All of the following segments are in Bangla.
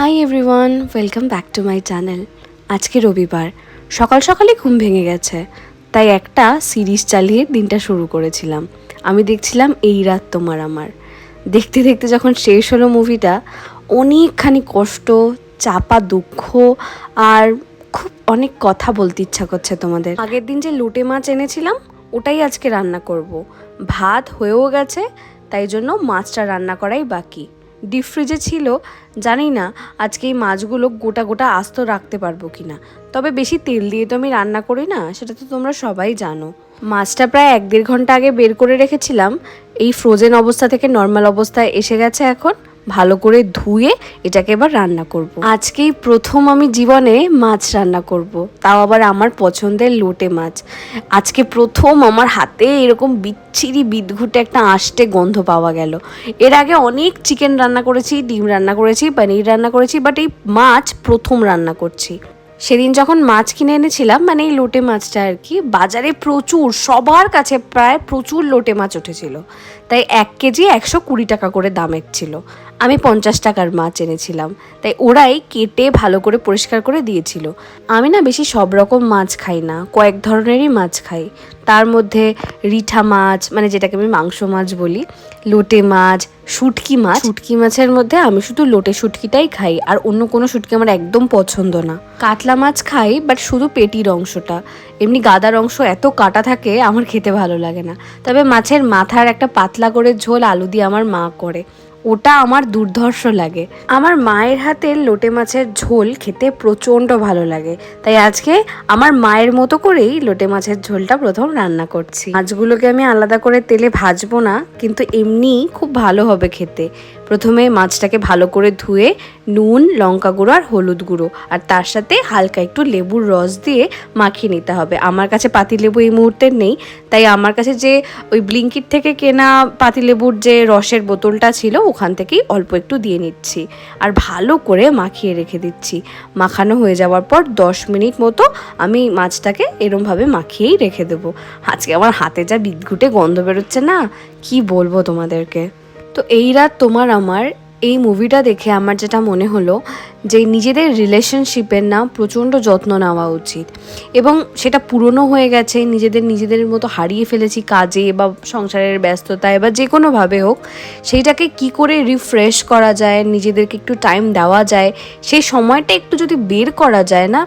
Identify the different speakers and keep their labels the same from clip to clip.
Speaker 1: Hi everyone welcome back to my channel আজকে রবিবার। সকাল সকালে ঘুম ভেঙে গেছে। তাই একটা সিরিজ চালিয়ে দিনটা শুরু করেছিলাম। আমি দেখছিলাম এই রাত তোমার আমার। দেখতে দেখতে যখন শেষ হলো মুভিটা, অনেকখানি কষ্ট, চাপা দুঃখ আর খুব অনেক কথা বলতে ইচ্ছা করছে তোমাদের। আগের দিন যে লোটে মাছ এনেছিলাম, ওটাই আজকে রান্না করব। ভাত হয়েও গেছে, তাই জন্য মাছটা রান্না করাই বাকি। ডিপ ফ্রিজে ছিল জানি না আজকে এই মাছগুলো গোটা গোটা আস্ত রাখতে পারব কি না তবে বেশি তেল দিয়ে তো আমি রান্না করি না, সেটা তো তোমরা সবাই জানো। মাছটা প্রায় এক দেড় ঘণ্টা আগে বের করে রেখেছিলাম, এই ফ্রোজেন অবস্থা থেকে নর্মাল অবস্থায় এসে গেছে এখন। ভালো করে ধুয়ে এটাকে এবার রান্না করব। আজকেই প্রথম আমি জীবনে মাছ রান্না করব। তাও আবার আমার পছন্দের লোটে মাছ আজকে প্রথম আমার হাতে এরকম বিচ্ছিরি বিদঘুটে একটা আষ্টে গন্ধ পাওয়া গেল এর আগে অনেক চিকেন রান্না করেছি, ডিম রান্না করেছি, পনির রান্না করেছি বাট এই মাছ প্রথম রান্না করছি সেদিন যখন মাছ কিনে এনেছিলাম মানে এই লোটে মাছটা আর কি, বাজারে প্রচুর, সবার কাছে প্রায় প্রচুর লোটে মাছ উঠেছিল তাই এক কেজি একশো কুড়ি টাকা করে দামের ছিল। আমি পঞ্চাশ টাকার মাছ এনেছিলাম, তাই ওরাই কেটে ভালো করে পরিষ্কার করে দিয়েছিল। আমি না বেশি সব রকম মাছ খাই না, কয়েক ধরনেরই মাছ খাই। তার মধ্যে রিঠা মাছ মানে যেটাকে আমি মাংস মাছ বলি, লোটে মাছ, শুটকি মাছ। শুটকি মাছের মধ্যে আমি শুধু লোটে শুটকিটাই খাই, আর অন্য কোনো শুটকি আমার একদম পছন্দ না। কাতলা মাছ খাই, বাট শুধু পেটির অংশটা। এমনি গাদার অংশ এত কাটা থাকে, আমার খেতে ভালো লাগে না। তবে মাছের মাথার একটা পাতলা করে ঝোল আলু দিয়ে আমার মা করে। ওটা আমার দুর্ধর্ষ লাগে। আমার মায়ের হাতের লোটে মাছের ঝোল খেতে প্রচণ্ড ভালো লাগে। তাই আজকে আমার মায়ের মতো করেই লোটে মাছের ঝোলটা প্রথম রান্না করছি। মাছগুলোকে আমি আলাদা করে তেলে ভাজবো না, কিন্তু এমনি খুব ভালো হবে খেতে। প্রথমে মাছটাকে ভালো করে ধুয়ে নুন, লঙ্কা গুঁড়ো আর হলুদ গুঁড়ো। আর তার সাথে হালকা একটু লেবুর রস দিয়ে মাখিয়ে নিতে হবে। আমার কাছে পাতিলেবু এই মুহূর্তে নেই। তাই আমার কাছে যে ওই ব্লিঙ্কিট থেকে কেনা পাতিলেবুর যে রসের বোতলটা ছিল, ওখান থেকেই অল্প একটু দিয়ে নিচ্ছি। আর ভালো করে মাখিয়ে রেখে দিচ্ছি। মাখানো হয়ে যাওয়ার পর দশ মিনিট মতো আমি মাছটাকে এরমভাবে মাখিয়েই রেখে দেবো। আজকে আমার হাতে যা বিদঘুটে গন্ধ বেরোচ্ছে না, কি বলব তোমাদেরকে? তো এই রাত তোমার আমার, এই মুভিটা দেখে আমার যেটা মনে হলো যে নিজেদের রিলেশনশিপের না প্রচণ্ড যত্ন নেওয়া উচিত। এবং সেটা পুরনো হয়ে গেছে, নিজেদের নিজেদের মতো হারিয়ে ফেলেছি কাজে বা সংসারের ব্যস্ততায় বা যে কোনোভাবে হোক, সেইটাকে কি করে রিফ্রেশ করা যায়, নিজেদেরকে একটু টাইম দেওয়া যায়, সেই সময়টা একটু যদি বের করা যায় না,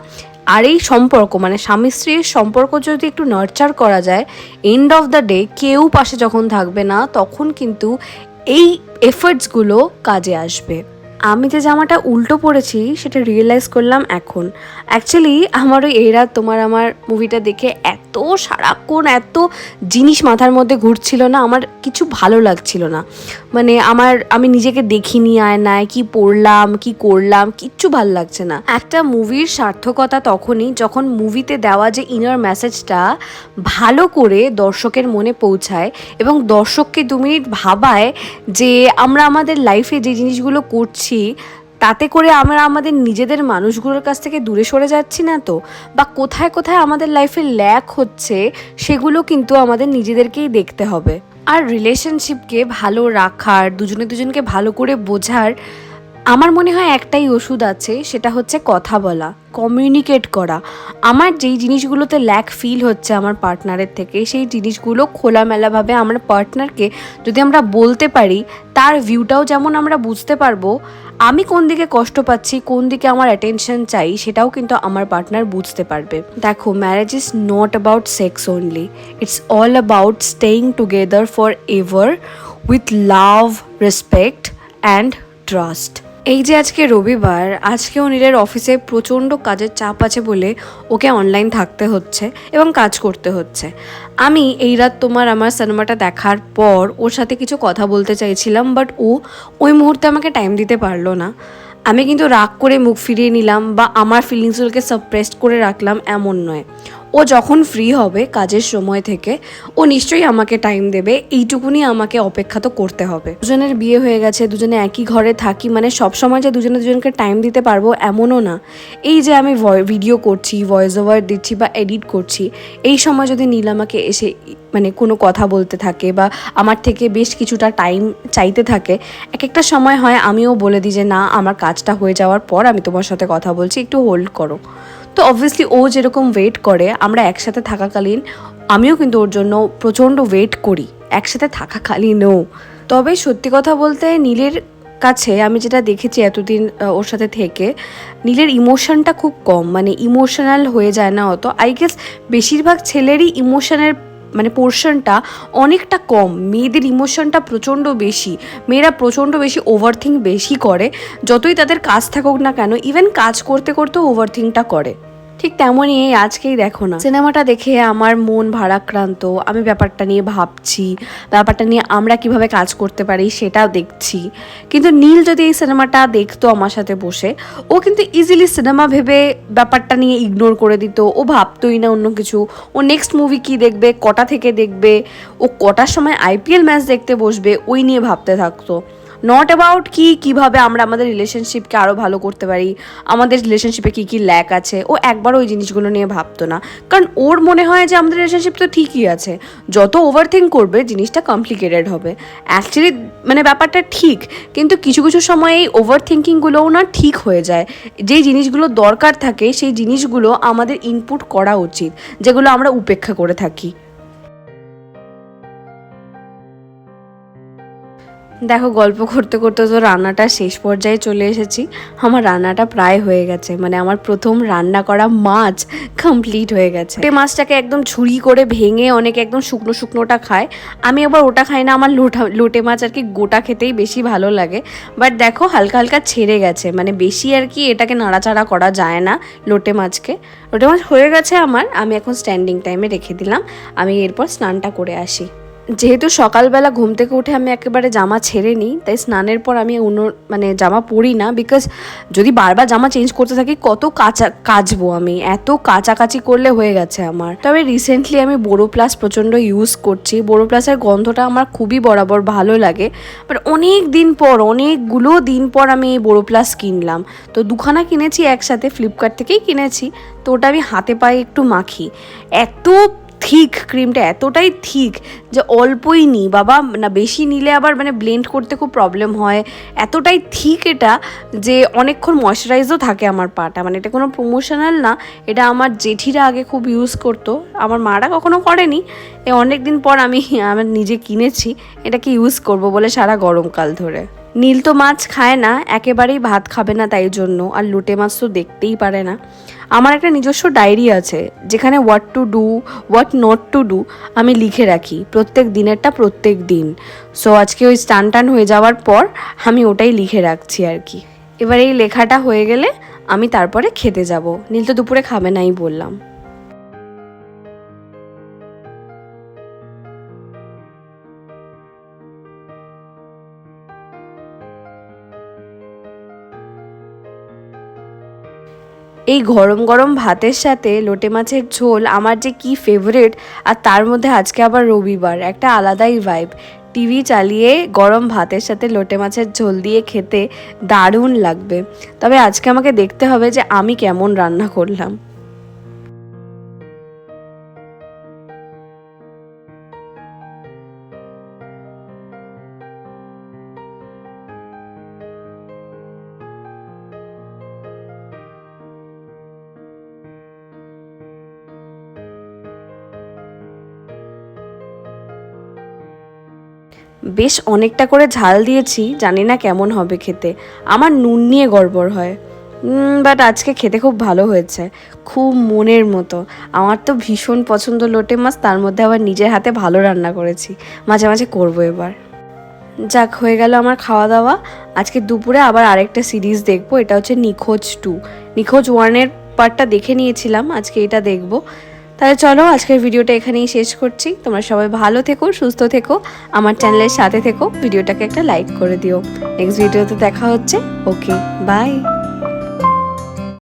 Speaker 1: আর এই সম্পর্ক মানে স্বামী স্ত্রীর সম্পর্ক যদি একটু নার্চার করা যায় এন্ড অফ দ্য ডে কেউ পাশে যখন থাকবে না, তখন কিন্তু এই এফার্টসগুলো কাজে আসবে। আমি যে জামাটা উল্টো পড়েছি সেটা রিয়েলাইজ করলাম এখন। অ্যাকচুয়ালি আমারও এরা তোমার আমার মুভিটা দেখে এত সারাক্ষণ, এত জিনিস মাথার মধ্যে ঘুরছিল না, আমার কিছু ভালো লাগছিল না। মানে আমার, আমি নিজেকে দেখিনি আয়নায়, কি পড়লাম, কি করলাম, কিচ্ছু ভালো লাগছে না। একটা মুভির সার্থকতা তখনই যখন মুভিতে দেওয়া যে ইনার মেসেজটা ভালো করে দর্শকের মনে পৌঁছায় এবং দর্শককে দু মিনিট ভাবায় যে আমরা আমাদের লাইফে যে জিনিসগুলো করছি তাতে করে আমরা আমাদের নিজেদের মানুষগুলোর কাছ থেকে দূরে সরে যাচ্ছি না তো? বা কোথায় কোথায় আমাদের লাইফে ল্যাক হচ্ছে, সেগুলো কিন্তু আমাদের নিজেদেরকেই দেখতে হবে। আর রিলেশনশিপকে ভালো রাখার, দুজনে দুজনকে ভালো করে বোঝার আমার মনে হয় একটাই ওষুধ আছে, সেটা হচ্ছে কথা বলা কমিউনিকেট করা। আমার যেই জিনিসগুলোতে ল্যাক ফিল হচ্ছে আমার পার্টনারের থেকে, সেই জিনিসগুলো খোলামেলাভাবে আমার পার্টনারকে যদি আমরা বলতে পারি, তার ভিউটাও যেমন আমরা বুঝতে পারব, আমি কোন দিকে কষ্ট পাচ্ছি, কোন দিকে আমার অ্যাটেনশন চাই, সেটাও কিন্তু আমার পার্টনার বুঝতে পারবে। দেখো marriage is not about sex only it's all about staying together for ever with love respect and trust এই যে আজকে রবিবার আজকে অনিলের অফিসে প্রচণ্ড কাজের চাপ আছে বলে ওকে অনলাইন থাকতে হচ্ছে এবং কাজ করতে হচ্ছে। আমি এই রাত তোমার আমার সিনেমাটা দেখার পর ওর সাথে কিছু কথা বলতে চাইছিলাম বাট ও ওই মুহূর্তে আমাকে টাইম দিতে পারল না। আমি কিন্তু রাগ করে মুখ ফিরিয়ে নিলাম বা আমার ফিলিংসগুলোকে সাপ্রেসড করে রাখলাম এমন নয়। ও যখন ফ্রি হবে কাজের সময় থেকে, ও নিশ্চয়ই আমাকে টাইম দেবে, এইটুকুনি আমাকে অপেক্ষা তো করতে হবে। দুজনের বিয়ে হয়ে গেছে, দুজনে একই ঘরে থাকি মানে সব সময় যে দুজনে দুজনকে টাইম দিতে পারব এমনও না। এই যে আমি ভিডিও করছি ভয়েস ওভার দিচ্ছি বা এডিট করছি, এই সময় যদি নীল আমাকে এসে মানে কোনো কথা বলতে থাকে বা আমার থেকে বেশ কিছুটা টাইম চাইতে থাকে এক একটা সময় হয় আমিও বলে দিই যে, না, আমার কাজটা হয়ে যাওয়ার পর আমি তোমার সাথে কথা বলছি, একটু হোল্ড করো। তো অবভিয়াসলি ও যেরকম ওয়েট করে, আমরা একসাথে থাকাকালীন, আমিও কিন্তু ওর জন্য প্রচণ্ড ওয়েট করি, একসাথে থাকাকালীনও। তবে সত্যি কথা বলতে নীলের কাছে আমি যেটা দেখেছি এতদিন ওর সাথে থেকে, নীলের ইমোশনটা খুব কম মানে ইমোশনাল হয়ে যায় না অত। আই গেস বেশিরভাগ ছেলেরই ইমোশনের মানে পোর্শনটা অনেকটা কম। মেয়েদের ইমোশনটা প্রচণ্ড বেশি। মেয়েরা প্রচণ্ড বেশি ওভারথিঙ্ক বেশি করে। যতই তাদের কাজ থাকুক না কেন ইভেন কাজ করতে করতেও ওভারথিঙ্কটা করে। ঠিক তেমনই এই আজকেই দেখো না। সিনেমাটা দেখে আমার মন ভারাক্রান্ত। আমি ব্যাপারটা নিয়ে ভাবছি, ব্যাপারটা নিয়ে আমরা কীভাবে কাজ করতে পারি সেটাও দেখছি। কিন্তু নীল যদি এই সিনেমাটা দেখতো আমার সাথে বসে, ও কিন্তু ইজিলি সিনেমা ভেবে ব্যাপারটা নিয়ে ইগনোর করে দিত। ও ভাবতোই না অন্য কিছু। ও নেক্সট মুভি কি দেখবে, কটা থেকে দেখবে? ও কটার সময় আইপিএল ম্যাচ দেখতে বসবে, ওই নিয়ে ভাবতে থাকতো। নট অ্যাবাউট কি, কীভাবে আমরা আমাদের রিলেশনশিপকে আরও ভালো করতে পারি, আমাদের রিলেশনশিপে কি কি ল্যাক আছে, ও একবার ওই জিনিসগুলো নিয়ে ভাবতো না। কারণ ওর মনে হয় যে আমাদের রিলেশনশিপ তো ঠিকই আছে। যত ওভার থিঙ্ক করবে, জিনিসটা কমপ্লিকেটেড হবে। অ্যাকচুয়ালি মানে ব্যাপারটা ঠিক, কিন্তু কিছু কিছু সময় এই ওভার থিঙ্কিংগুলোও না ঠিক হয়ে যায়। যেই জিনিসগুলো দরকার থাকে, সেই জিনিসগুলো আমাদের ইনপুট করা উচিত, যেগুলো আমরা উপেক্ষা করে থাকি। দেখো, গল্প করতে করতে তো রান্নাটা শেষ পর্যায়ে চলে এসেছি। আমার রান্নাটা প্রায় হয়ে গেছে। মানে আমার প্রথম রান্না করা মাছ কমপ্লিট হয়ে গেছে। এই মাছটাকে একদম ঝুড়ি করে ভেঙে অনেকে একদম শুকনো শুকনোটা খায়। আমি আবার ওটা খাই না, আমার লোটা, লোটে মাছ আর কি গোটা খেতেই বেশি ভালো লাগে। বাট দেখো, হালকা হালকা ছেড়ে গেছে। মানে বেশি আর কি এটাকে নাড়াচাড়া করা যায় না লোটে মাছকে। লোটে মাছ হয়ে গেছে আমার, আমি এখন স্ট্যান্ডিং টাইমে রেখে দিলাম। আমি এরপর স্নানটা করে আসি। যেহেতু সকালবেলা ঘুম থেকে উঠে আমি একেবারে জামা ছেড়ে নিই, তাই স্নানের পর আমি অন্য মানে জামা পরি না বিকজ যদি বারবার জামা চেঞ্জ করতে থাকি, কত কাঁচা, কাচবো আমি, এত কাচাকাচি করলে হয়ে গেছে আমার। তবে রিসেন্টলি আমি বোরো প্লাস প্রচণ্ড ইউজ করছি বোরো প্লাসের গন্ধটা আমার খুবই বরাবর ভালো লাগে বাট অনেক দিন পর, অনেকগুলো দিন পর আমি এই বোরো প্লাস কিনলাম। তো দুখানা কিনেছি একসাথে ফ্লিপকার্ট থেকেই কিনেছি, তো ওটা আমি হাতে পায়ে একটু মাখি। এত থিক ক্রিমটা এতটাই থিক যে অল্পই নিই বাবা, না বেশি নিলে আবার মানে ব্লেন্ড করতে খুব প্রবলেম হয়। এতটাই থিক এটা যে অনেকক্ষণ ময়শ্চারাইজও থাকে আমার পাটা। মানে এটা কোনো প্রমোশনাল না, এটা আমার জেঠিরা আগে খুব ইউজ করতো। আমার মারা কখনো করেনি। এ অনেক দিন পর আমি আমার নিজে কিনেছি, এটাকে ইউজ করব বলে সারা গরমকাল ধরে। নীল তো মাছ খায় না, একেবারেই ভাত খাবে না তাই জন্য, আর লোটে মাছ তো দেখতেই পারে না। আমার একটা নিজস্ব ডায়েরি আছে, যেখানে what to do what not to do আমি লিখে রাখি, প্রত্যেক দিনেরটা প্রত্যেক দিন। সো আজকে ওই স্টান টান হয়ে যাওয়ার পর আমি ওটাই লিখে রাখছি আর কি। এবার এই লেখাটা হয়ে গেলে আমি তারপরে খেতে যাব। নীল তো দুপুরে খাবে নাই বললাম। এই গরম গরম ভাতের সাথে লোটে মাছের ঝোল আমার যে কি ফেভারিট আর তার মধ্যে আজকে আবার রবিবার, একটা আলাদাই ভাইব টিভি চালিয়ে গরম ভাতের সাথে লোটে মাছের ঝোল দিয়ে খেতে দারুণ লাগবে। তবে আজকে আমাকে দেখতে হবে যে আমি কেমন রান্না করলাম। বেশ অনেকটা করে ঝাল দিয়েছি, জানি না কেমন হবে খেতে। আমার নুন নিয়ে গড়বড় হয়। বাট আজকে খেতে খুব ভালো হয়েছে। খুব মনের মতো। আমার তো ভীষণ পছন্দ লোটে মাছ, তার মধ্যে আবার নিজের হাতে ভালো রান্না করেছি। মাঝে মাঝে করব এবার। যাক, হয়ে গেল আমার খাওয়া দাওয়া আজকে দুপুরে আবার আরেকটা সিরিজ দেখব, এটা হচ্ছে নিখোঁজ টু নিখোঁজ ওয়ানের পার্টটা দেখে নিয়েছিলাম, আজকে এটা দেখব। তাহলে চলো আজকের ভিডিওটা এখানেই শেষ করছি। তোমরা সবাই ভালো থেকো, সুস্থ থেকো, আমার চ্যানেলের সাথে থেকো, ভিডিওটাকে একটা লাইক করে দিও। নেক্সট ভিডিওতে দেখা হচ্ছে। Okay bye